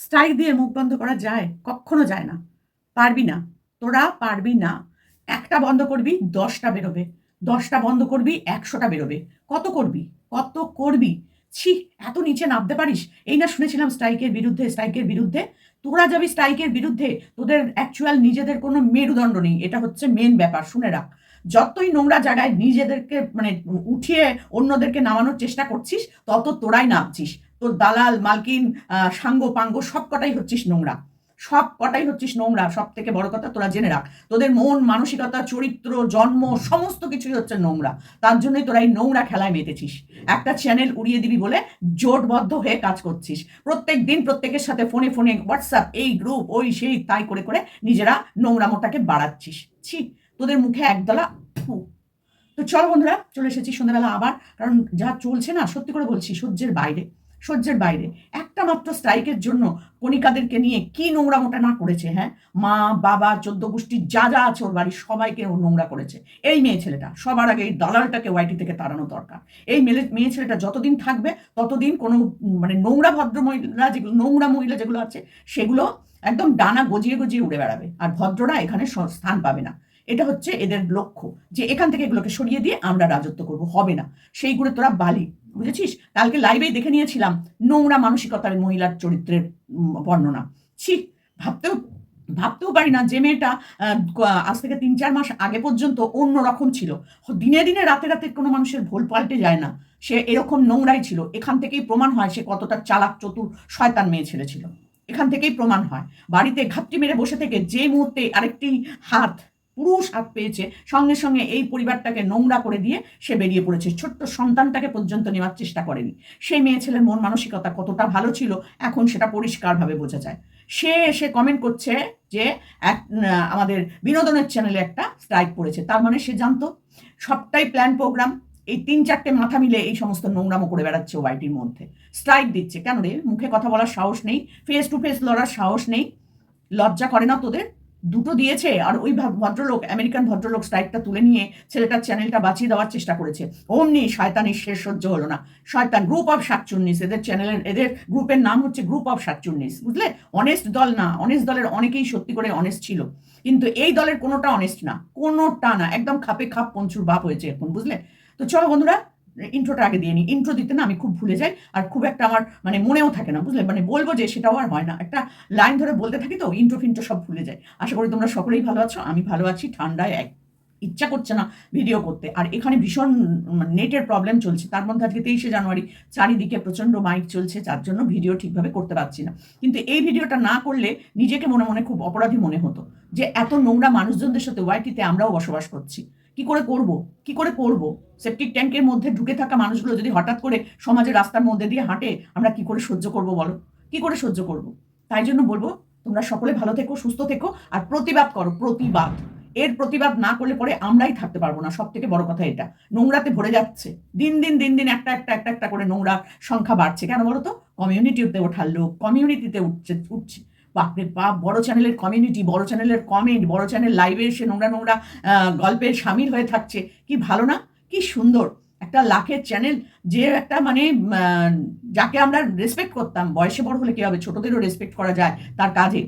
Strike দিয়ে মুখ বন্ধ করা যায়? কখনো যায় না। পারবি না। তোরা পারবি না। একটা বন্ধ করবি, দশটা বেরোবে। দশটা বন্ধ করবি, একশোটা বেরোবে। কত করবি? কত করবি? ছি, এত নিচে নামতে পারিস? এই না শুনেছিলাম স্ট্রাইকের বিরুদ্ধে স্ট্রাইকের বিরুদ্ধে? তোরা যাবি স্ট্রাইকের বিরুদ্ধে, তোদের অ্যাকচুয়াল নিজেদের কোনো মেরুদণ্ড নেই। এটা হচ্ছে মেন ব্যাপার, শুনে রাখ। যতই নোংরা জায়গায় নিজেদেরকে মানে উঠিয়ে অন্যদেরকে নামানোর চেষ্টা করছিস, তত তোরাই নামছিস। তোর দালাল, মালকিন সাঙ্গ, পাঙ্গ সব কটাই হচ্ছিস নোংরা। সব কটাই হচ্ছিস নোংরা। সব থেকে বড় কথা তোরা জেনে রাখ, তোদের মন, মানসিকতা, চরিত্র, জন্ম, সমস্ত কিছুই হচ্ছে নোংরা। তার জন্যই তোরা এই নোংরা খেলায় মেতেছিস। একটা চ্যানেল উড়িয়ে দিবি বলে জোটবদ্ধ হয়ে কাজ করছিস। প্রত্যেক দিন প্রত্যেকের সাথে ফোনে ফোনে হোয়াটসঅ্যাপ এই গ্রুপ ওই সেই, তাই করে করে নিজেরা নোংরামোটাকে বাড়াচ্ছিস। ছি, তোদের মুখে একদলা ফু। তো চলো বন্ধুরা, চলে এসেছি সন্ধ্যাবেলা আবার। কারণ যা চলছে না, সত্যি করে বলছি, সহ্যের বাইরে। সহ্যের বাইরে। একটা মাত্র স্ট্রাইকের জন্য কণিকাদেরকে নিয়ে কি নোংরামোটা না করেছে হ্যাঁ? মা, বাবা, চোদ্দ গোষ্ঠীর যা যা আছে ওর বাড়ির সবাইকে ও নোংরা করেছে। এই মেয়ে ছেলেটা, সবার আগে এই দালালটাকে ওয়াইটি থেকে তাড়ানো দরকার। এই মেলে, মেয়ে ছেলেটা যতদিন থাকবে, ততদিন কোনো মানে নোংরা ভদ্র মহিলা যেগুলো, নোংরা মহিলা যেগুলো আছে, সেগুলো একদম ডানা গজিয়ে গজিয়ে উড়ে বেড়াবে। আর ভদ্ররা এখানে স্থান পাবে না। এটা হচ্ছে এদের লক্ষ্য যে এখান থেকে এগুলোকে সরিয়ে দিয়ে আমরা রাজত্ব করব। হবে না। সেইগুলো তোরা বালি। বুঝেছিস? কালকে লাইভেই দেখে নিয়েছিলাম নোংরা মানসিকতার মহিলার চরিত্রের বর্ণনা। ছি, ভাবতেও ভাবতেও পারি না যে মেয়েটা আজ থেকে তিন চার মাস আগে পর্যন্ত অন্য রকম ছিল। দিনে দিনে রাতে রাতে কোনো মানুষের ভোল পাল্টে যায় না। সে এরকম নোংরাই ছিল। এখান থেকেই প্রমাণ হয় সে কতটা চালাক, চতুর, শয়তান মেয়ে ছেলে ছিল। এখান থেকেই প্রমাণ হয়। বাড়িতে ঘাপটি মেরে বসে থেকে যে মুহূর্তে আরেকটি হাত পুরুষ হাত পেয়েছে, সঙ্গে সঙ্গে এই পরিবারটাকে নোংরা করে দিয়ে সে বেরিয়ে পড়েছে। ছোট্ট সন্তানটাকে পর্যন্ত নেওয়ার চেষ্টা করেনি। সেই মেয়ে ছেলের মন মানসিকতা কতটা ভালো ছিল, এখন সেটা পরিষ্কারভাবে বোঝা যায়। সে এসে কমেন্ট করছে যে, এক আমাদের বিনোদনের চ্যানেলে একটা স্ট্রাইক পড়েছে। তার মানে সে জানতো, সবটাই প্ল্যান প্রোগ্রাম এই তিন চারটে মাথা মিলে এই সমস্ত নোংরামো করে বেড়াচ্ছে ওয়াইটির মধ্যে। স্ট্রাইক দিচ্ছে। কেন রে? মুখে কথা বলার সাহস নেই। ফেস টু ফেস লড়ার সাহস নেই। লজ্জা করে না তোদের? দুটো দিয়েছে আর ওই ভদ্রলোক, আমেরিকান ভদ্রলোক স্ট্রাইকটা তুলে নিয়ে ছেলেটার চ্যানেলটা বাঁচিয়ে দেওয়ার চেষ্টা করেছে। অমনি শয়তানির শেষ সহ্য হলো না। শয়তান গ্রুপ অফ সাতচল্লিশ, এদের চ্যানেলের এদের গ্রুপের নাম হচ্ছে গ্রুপ অফ সাতচল্লিশ, বুঝলে? অনেস্ট দল না অনেস্ট দলের অনেকেই সত্যি করে অনেস্ট ছিল। কিন্তু এই দলের কোনোটা অনেস্ট না, কোনোটা না, একদম খাপে খাপ, পঞ্চুর বাপ হয়েছে এখন, বুঝলে? তো চলো বন্ধুরা ইন্ট্রোটা আগে দিয়ে নিই ইন্ট্রো দিতে না আমি খুব ভুলে যাই আর খুব একটা আমার মানে মনেও থাকে না, বুঝলে? মানে বলব যে সেটাও আর হয় না। একটা লাইন ধরে বলতে থাকি তো ইন্ট্রো ফিন্ট্রো সব ভুলে যায় আশা করি তোমরা সকলেই ভালো আছো, আমি ভালো আছি, ঠান্ডায় এক ইচ্ছা করছে না ভিডিও করতে। আর এখানে ভীষণ নেটের প্রবলেম চলছে। তার মধ্যে আজকে তেইশে জানুয়ারি, চারিদিকে প্রচণ্ড মাইক চলছে, যার জন্য ভিডিও ঠিকভাবে করতে পারছি না। কিন্তু এই ভিডিওটা না করলে নিজেকে মনে মনে খুব অপরাধী মনে হতো। যে এত নোংরা মানুষজনদের সাথে ওয়াইটিতে আমরাও বসবাস করছি। কি করে করব? কি করে করব? সেপটিক ট্যাঙ্কের মধ্যে ঢুকে থাকা মানুষগুলো যদি হঠাৎ করে সমাজের রাস্তার মধ্যে দিয়ে হাঁটে, আমরা কি করে সহ্য করব বলো? কি করে সহ্য করব? তাই জন্য বলব, তোমরা সকলে ভালো থেকো, সুস্থ থেকো আর প্রতিবাদ করো, প্রতিবাদ। এর প্রতিবাদ না করলে পরে আমরাই থাকতে পারব না। সব থেকে বড় কথা এটা। নোংরাতে ভরে যাচ্ছে। দিন দিন দিন দিন একটা একটা একটা একটা করে নোংরা সংখ্যা বাড়ছে। কেন বলো তো? কমিউনিটিতে ওঠার লোক কমিউনিটিতে উঠছে উঠছে। বাপরে বাপ বড় চ্যানেলের কমিউনিটি বড় চ্যানেলের কমেন্ট বড় চ্যানেল লাইভে এসে নোংরা নোংরা আহ, গল্পে সামিল হয়ে থাকছে। কি ভালো না? কি সুন্দর। একটা লাখের চ্যানেল যে একটা মানে যাকে আমরা রেসপেক্ট করতাম বয়সে বড় হলে কী হবে? ছোটদেরও রেসপেক্ট করা যায় তার কাজে।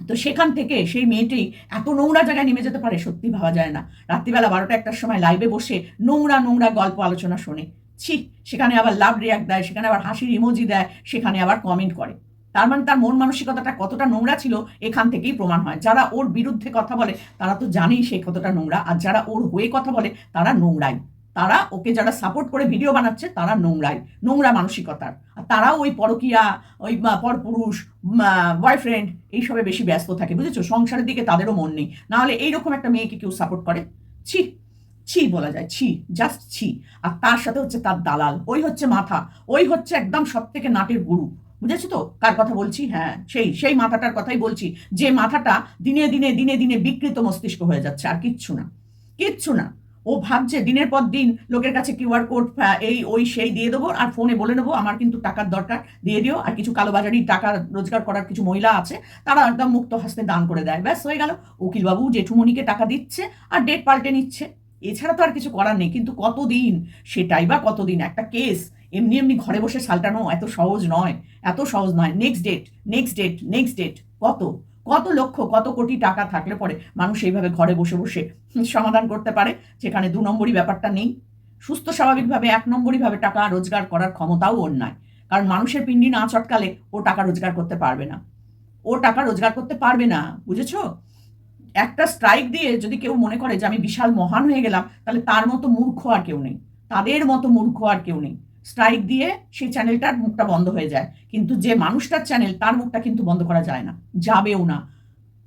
তো সেখান থেকে সেই মেয়েটি এত নোংরা জায়গায় নেমে যেতে পারে সত্যি ভাবা যায় না। রাত্রিবেলা বারোটা একটার সময় লাইভে বসে নোংরা নোংরা গল্প আলোচনা শোনে। ছি সেখানে আবার লাভ রিয়াক্ট দেয় সেখানে আবার হাসির ইমোজি দেয় সেখানে আবার কমেন্ট করে। তার মানে তার মন মানসিকতাটা কতটা নোংরা ছিল এখান থেকেই প্রমাণ হয়। যারা ওর বিরুদ্ধে কথা বলে, তারা তো জানেই সে কতটা নোংরা। আর যারা ওর হয়ে কথা বলে, তারা নোংরাই। তারা ওকে যারা সাপোর্ট করে ভিডিও বানাচ্ছে, তারা নোংরাই। নোংরা মানসিকতার। আর তারাও ওই পরকিয়া, ওই পরপুরুষ বয়ফ্রেন্ড এইসবে বেশি ব্যস্ত থাকে, বুঝেছ? সংসারের দিকে তাদেরও মন নেই। নাহলে এইরকম একটা মেয়েকে কেউ সাপোর্ট করে? ছি ছি বলা যায়, ছি জাস্ট ছি। আর তার সাথে হচ্ছে তার দালাল। ওই হচ্ছে মাথা। ওই হচ্ছে একদম সব থেকে নাটের গুরু। বুঝেছ তো? কার কথা বলছি? হ্যাঁ সেই সেই মাথাটার কথাই বলছি। যে মাথাটা দিনে দিনে দিনে দিনে বিকৃত মস্তিষ্ক হয়ে যাচ্ছে, আর কিচ্ছু না। কিচ্ছু না। ও ভাবছে দিনের পর দিন লোকের কাছে কিউআর কোড এই, ওই, সেই দিয়ে দেবো, আর ফোনে বলে নেব, আমার কিন্তু টাকার দরকার, দিয়ে দিও, আর কিছু কালোবাজারি টাকা রোজগার করার কিছু মহিলা আছে, তারা একদম মুক্ত হাসতে দান করে দেয়। ব্যাস, হয়ে গেল। উকিলবাবু জেঠুমণিকে টাকা দিচ্ছে, আর ডেট পাল্টে নিচ্ছে। এছাড়া তো আর কিছু করার নেই, কিন্তু কতদিন? সেটাই বা কতদিন? একটা কেস। এমনি এমনি ঘরে বসে সালটানো এত সহজ নয়, এত সহজ নয়। Next date next date next date কত? কত লক্ষ, কত কোটি টাকা থাকলে পরে মানুষ এইভাবে ঘরে বসে বসে সমাধান করতে পারে? যেখানে দু নম্বরই ব্যাপারটা নেই। সুস্থ স্বাভাবিকভাবে এক নম্বরইভাবে টাকা রোজগার করার ক্ষমতাও ওর নাই। কারণ মানুষের পিণ্ডি না চটকালে ও টাকা রোজগার করতে পারবে না। ও টাকা রোজগার করতে পারবে না, বুঝেছ? একটা স্ট্রাইক দিয়ে যদি কেউ মনে করে যে আমি বিশাল মহান হয়ে গেলাম, তাহলে তার মতো মূর্খ আর কেউ নেই। তাদের মতো মূর্খ আর কেউ নেই। স্ট্রাইক দিয়ে সেই চ্যানেলটার মুখটা বন্ধ হয়ে যায়। কিন্তু যে মানুষটার চ্যানেল তার মুখটা কিন্তু বন্ধ করা যায় না। যাবেও না।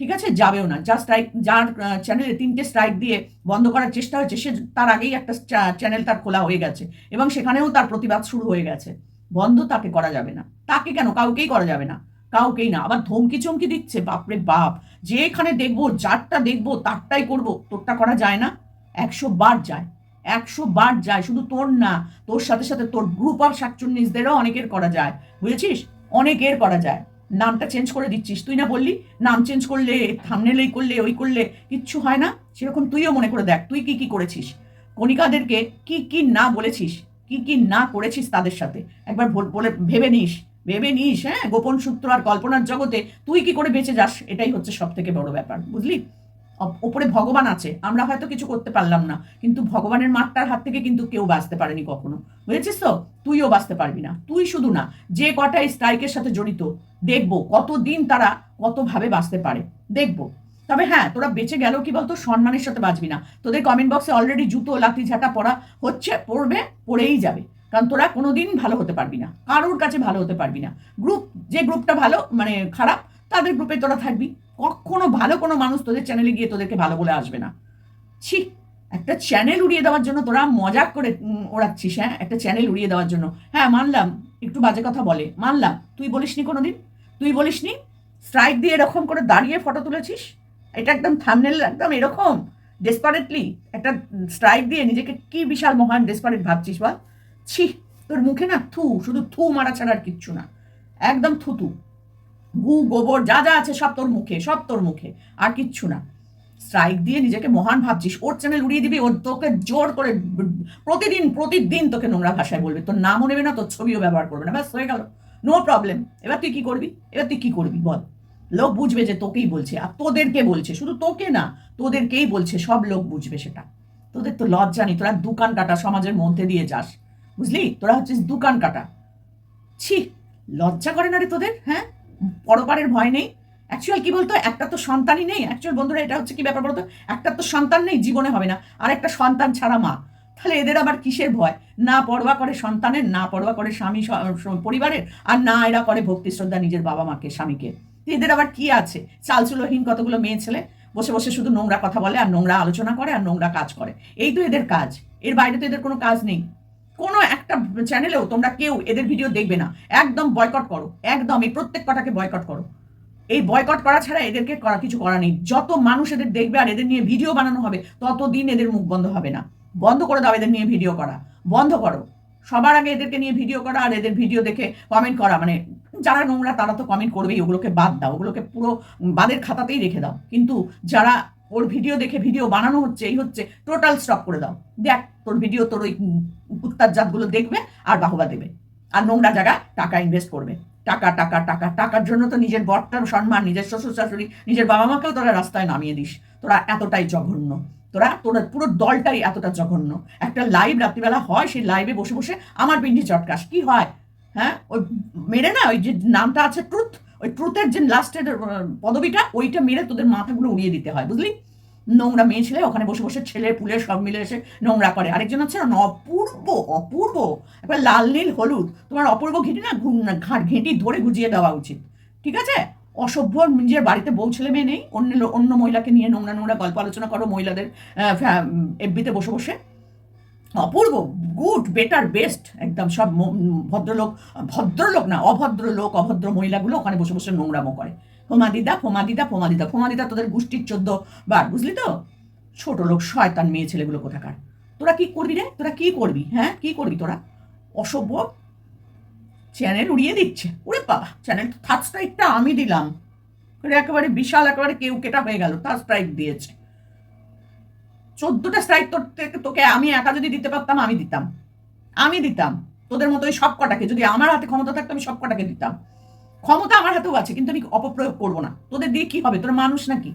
ঠিক আছে? যাবেও না। যা স্ট্রাইক যার চ্যানেলে তিনটে স্ট্রাইক দিয়ে বন্ধ করার চেষ্টা হয়েছে, সে তার আগেই একটা চ্যানেল তার খোলা হয়ে গেছে। এবং সেখানেও তার প্রতিবাদ শুরু হয়ে গেছে। বন্ধ তাকে করা যাবে না। তাকে কেন? কাউকেই করা যাবে না। কাউকেই না। আবার ধমকি চমকি দিচ্ছে। বাপরে বাপ! যেখানে দেখব, যারটা দেখব, তারটাই করব। তোরটা করা যায় না। একশো বার যায়। একশো বার যায়, শুধু তোর না, তোর সাথে সাথে তোর গ্রুপ অফ শাকচুন্নিসদেরও অনেকের করা যায়, বুঝেছিস? অনেকের করা যায়। নামটা চেঞ্জ করে দিচ্ছিস, তুই না বললি? নাম চেঞ্জ করলে থামনেল এই করলে, ওই করলে, কিচ্ছু হয় না? সেরকম তুইও মনে করে দেখ, তুই কি কি করেছিস? কণিকাদেরকে কি কি না বলেছিস, কি কি না করেছিস তাদের সাথে? একবার বলে, ভেবে নিস ভেবে নিস হ্যাঁ? গোপন সূত্র আর কল্পনার জগতে তুই কি করে বেঁচে যাস? এটাই হচ্ছে সব থেকে বড় ব্যাপার, বুঝলি? ওপরে ভগবান আছে, আমরা হয়তো কিছু করতে পারলাম না, কিন্তু ভগবানের মাঠটার হাত থেকে কিন্তু কেউ বাঁচতে পারেনি কখনো। বুঝেছিস তো? তুইও বাঁচতে পারবি না। তুই শুধু না, যে কটা স্ট্রাইকের সাথে জড়িত, দেখব কতদিন তারা কতভাবে বাঁচতে পারে। দেখব। তবে হ্যাঁ তোরা বেঁচে গেলেও কি বলতো, সম্মানের সাথে বাঁচবি না। তোদের কমেন্ট বক্সে অলরেডি জুতো লাঠি ঝাঁটা পড়া হচ্ছে, পড়বে, পড়েই যাবে। কারণ তোরা কোনোদিন ভালো হতে পারবি না। কারোর কাছে ভালো হতে পারবি না। গ্রুপ যে গ্রুপটা ভালো মানে খারাপ, তাদের গ্রুপে তোরা থাকবি। কখনো ভালো কোনো মানুষ তোদের চ্যানেলে গিয়ে তোদেরকে ভালো বলে আসবে না। ছি, একটা চ্যানেল উড়িয়ে দেওয়ার জন্য তোরা মজাক করে ওড়াচ্ছিস হ্যাঁ? একটা চ্যানেল উড়িয়ে দেওয়ার জন্য। হ্যাঁ মানলাম, একটু বাজে কথা বলে। মানলাম, তুই বলিসনি কোনো দিন তুই বলিসনি? স্ট্রাইক দিয়ে এরকম করে দাঁড়িয়ে ফটো তুলেছিস? এটা একদম থামনেল একদম এরকম? ডেসপারেটলি একটা স্ট্রাইক দিয়ে নিজেকে কি বিশাল মহান ডেসপারেট ভাবছিস বল? ছি, তোর মুখে না থু, শুধু থু মারা ছাড়া আর কিচ্ছু না। একদম থুতু। গু, গোবর, যা যা আছে সব তোর মুখে, সব তোর মুখে, আর কিচ্ছু না। স্ট্রাইক দিয়ে নিজেকে মহান ভাবছিস, ওর চ্যানেল উড়িয়ে দিবি, ওর তোকে জোর করে প্রতিদিন প্রতিদিন তোকে নোংরা ভাষায় বলবে। তোর নামও নেবে না, তোর ছবিও ব্যবহার করবে না, ব্যাস, হয়ে গেল। নো প্রবলেম এবার তুই কি করবি? এবার তুই কি করবি বল? লোক বুঝবে যে তোকেই বলছে, আর তোদেরকে বলছে, শুধু তোকে না, তোদেরকেই বলছে, সব লোক বুঝবে সেটা। তোদের তো লজ্জা নেই, তোরা দোকান কাটা সমাজের মধ্যে দিয়ে যাস। বুঝলি? তোরা হচ্ছিস দোকান কাটা। ছি, লজ্জা করে না রে তোদের হ্যাঁ? পরপারের ভয় নেই। অ্যাকচুয়াল কি বলতো? একটা তো সন্তানই নেই। অ্যাকচুয়াল বন্ধুরা, এটা হচ্ছে কি ব্যাপার বলতো? একটা তো সন্তান নেই, জীবনে হবে না। আর একটা সন্তান ছাড়া মা। তাহলে এদের আবার কিসের ভয়? না পরোয়া করে সন্তানের, না পরোয়া করে স্বামী পরিবারের, আর না এরা করে ভক্তি শ্রদ্ধা নিজের বাবা মাকে, স্বামীকে। এদের আবার কি আছে? চালচুলোহীন কতগুলো মেয়ে ছেলে? বসে বসে শুধু নোংরা কথা বলে, আর নোংরা আলোচনা করে, আর নোংরা কাজ করে। এই তো এদের কাজ। এর বাইরে তো এদের কোনো কাজ নেই। কোনো একটা চ্যানেলেও তোমরা কেউ এদের ভিডিও দেখবে না। একদম বয়কট করো। একদম, এই প্রত্যেক কটাকে বয়কট করো। এই বয়কট করা ছাড়া এদেরকে করা কিছু করা নেই। যত মানুষ এদের দেখবে আর এদের নিয়ে ভিডিও বানানো হবে, ততদিন এদের মুখ বন্ধ হবে না। বন্ধ করে দাও এদের নিয়ে ভিডিও করা। বন্ধ করো। সবার আগে এদেরকে নিয়ে ভিডিও করা আর এদের ভিডিও দেখে কমেন্ট করা। মানে যারা নোংরা, তারা তো কমেন্ট করবেই। ওগুলোকে বাদ দাও। ওগুলোকে পুরো বাদের খাতাতেই রেখে দাও। কিন্তু যারা ওর ভিডিও দেখে ভিডিও বানানো হচ্ছে, এই হচ্ছে টোটাল স্টপ করে দাও। দেখ, তোর ভিডিও তোর ওই কুত্তার জাতগুলো দেখবে আর বাহবা দেবে। আর নোংরা জায়গায় টাকা ইনভেস্ট করবে। টাকা টাকা টাকা, টাকার জন্য তো নিজের বরটার সম্মান, নিজের শ্বশুর শাশুড়ি, নিজের বাবা মাকেও তোরা রাস্তায় নামিয়ে দিস। তোরা এতটাই জঘন্য। তোরা তোরা পুরো দলটাই এতটা জঘন্য। একটা লাইভ রাত্রিবেলা হয়, সেই লাইভে বসে বসে আমার পিন্ডি চটকাস। কি হয়? হ্যাঁ? ওই মেরে না, ওই যে নামটা আছে, ট্রুথ ওই ট্রুথের যে লাস্টের পদবিটা, ওইটা মেরে তোদের মাথাগুলো উড়িয়ে দিতে হয়, বুঝলি? নোংরা মেয়ে ছেলে, ওখানে বসে বসে ছেলে পুলে সব মিলে এসে নোংরা করে। আরেকজন আছে না, অপূর্ব অপূর্ব। একবার লাল, নীল, হলুদ। তোমার অপূর্ব ঘেঁটি না ঘাট ঘেঁটি ধরে গুজিয়ে দেওয়া উচিত। ঠিক আছে? অসভ্য নিজের বাড়িতে বউ ছেলে মেয়ে নেই। অন্য অন্য মহিলাকে নিয়ে নোংরা নোংরা গল্প আলোচনা করো মহিলাদের এফবিতে বসে বসে। অপূর্ব গুড বেটার বেস্ট একদম সব ভদ্রলোক ভদ্রলোক না, অভদ্রলোক, অভদ্র মহিলাগুলো ওখানে বসে বসে নোংরামো করে। ফোমা দিদা ফোমা দিদা ফোমা দিদা ফোমা দিদা তোদের গোষ্ঠীর চোদ্দ বার, বুঝলি তো? ছোট লোক, শয়তান মেয়ে ছেলেগুলো কোথাকার? তোরা কি করবি রে? তোরা কি করবি? হ্যাঁ কি করবি তোরা? অসভ্য চ্যানেল উড়িয়ে দিচ্ছে। ওরে বাবা চ্যানেল থার্ড স্ট্রাইকটা আমি দিলাম। একেবারে বিশাল, একেবারে কেউ কেটা হয়ে গেল। থার্ড স্ট্রাইক দিয়েছে। চোদ্দটা স্ট্রাইক তোর তোকে আমি একা যদি দিতে পারতাম, আমি দিতাম। আমি দিতাম। তোদের মতো ওই সব কটাকে যদি আমার হাতে ক্ষমতা থাকতো, আমি সব কটাকে দিতাম। ক্ষমতা আমার হাতেও আছে, কিন্তু আমি অপপ্রয়োগ করব না। তোদের দিয়ে কি হবে? তোরা মানুষ নাকি?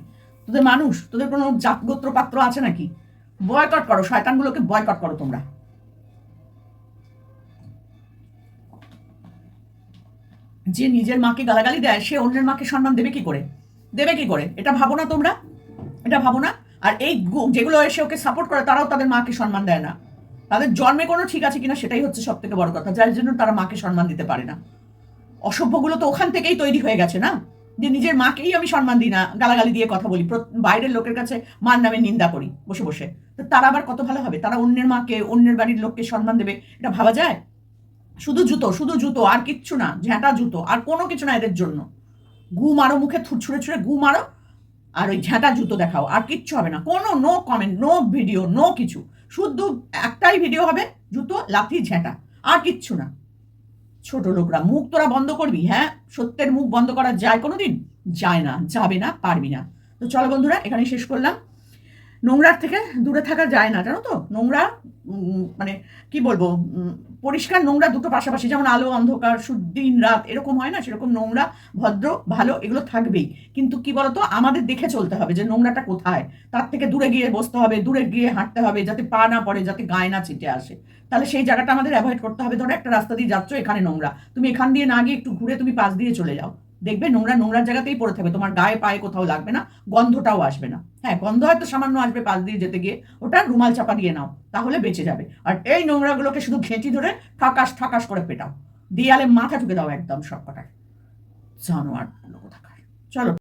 তোদের মানুষ? তোদের কোনো জাতগোত্র পাত্র আছে নাকি? বয়কট করো, শয়তানগুলোকে বয়কট করো তোমরা। যে নিজের মাকে গালাগালি দেয়, সে অন্যের মাকে সম্মান দেবে কি করে? দেবে কি করে? এটা ভাবো না তোমরা? এটা ভাবো না? আর এই যেগুলো এসে ওকে সাপোর্ট করে, তারাও তাদের মাকে সম্মান দেয় না। তাদের জন্মে কোনো ঠিক আছে কিনা সেটাই হচ্ছে সব থেকে বড় কথা, যার জন্য তারা মাকে সম্মান দিতে পারে না। অসভ্যগুলো তো ওখান থেকেই তৈরি হয়ে গেছে না? যে নিজের মাকেই আমি সম্মান দিই না, গালাগালি দিয়ে কথা বলি বাইরের লোকের কাছে মার নামে নিন্দা করি, বসে বসে। তো তারা আবার কত ভালো হবে? তারা অন্যের মাকে, অন্যের বাড়ির লোককে সম্মান দেবে, এটা ভাবা যায়? শুধু জুতো শুধু জুতো, আর কিচ্ছু না ঝ্যাঁটা জুতো, আর কোনো কিছু না এদের জন্য। গু মারো, মুখে ছুঁড়ে ছুঁড়ে গু মারো আর ওই ঝ্যাঁটা জুতো দেখাও, আর কিচ্ছু হবে না। কোনো no comment no video no কিছু। শুধু একটাই ভিডিও হবে, জুতো, লাথি, ঝ্যাঁটা, আর কিচ্ছু না। ছোট লোকরা, মুখ তোরা বন্ধ করবি হ্যাঁ? সত্যের মুখ বন্ধ করা যায় কোনোদিন? যায় না, যাবে না, পারবি না। তো চলো বন্ধুরা এখানে শেষ করলাম। নোংরার থেকে দূরে থাকা যায় না, জানো তো? নোংরা মানে কি বলব? পরিষ্কার নোংরা দুটো পাশাপাশি, যেমন আলো, অন্ধকার দিন, রাত, এরকম হয় না? সেরকম নোংরা, ভদ্র, ভালো, এগুলো থাকবেই। কিন্তু কি বলতো? আমাদের দেখে চলতে হবে যে নোংরাটা কোথায়? তার থেকে দূরে গিয়ে বসতে হবে, দূরে গিয়ে হাঁটতে হবে, যাতে পা না পড়ে, যাতে গায়ে না ছিটে আসে। তাহলে সেই জায়গাটা আমাদের অ্যাভয়েড করতে হবে। ধরো একটা রাস্তা দিয়ে যাচ্ছ, এখানে নোংরা। তুমি এখান দিয়ে না গিয়ে একটু ঘুরে তুমি পাশ দিয়ে চলে যাও। দেখবে নোংরা নোংরার জায়গাতেই পড়ে থাকবে। তোমার গায়ে, পায়ে কোথাও লাগবে না, গন্ধটাও আসবে না। হ্যাঁ গন্ধ হয়তো সামান্য আসবে পাশ দিয়ে যেতে গিয়ে, ওটা রুমাল চাপা দিয়ে নাও, তাহলে বেঁচে যাবে। আর এই নোংরাগুলোকে শুধু ঘেঁচি ধরে ঠাকাস ঠাকাস করে পেটাও। দেয়ালে মাথা ঢুকে দাও একদম সব কটায় জানোয়ার কোথাকার। চলো।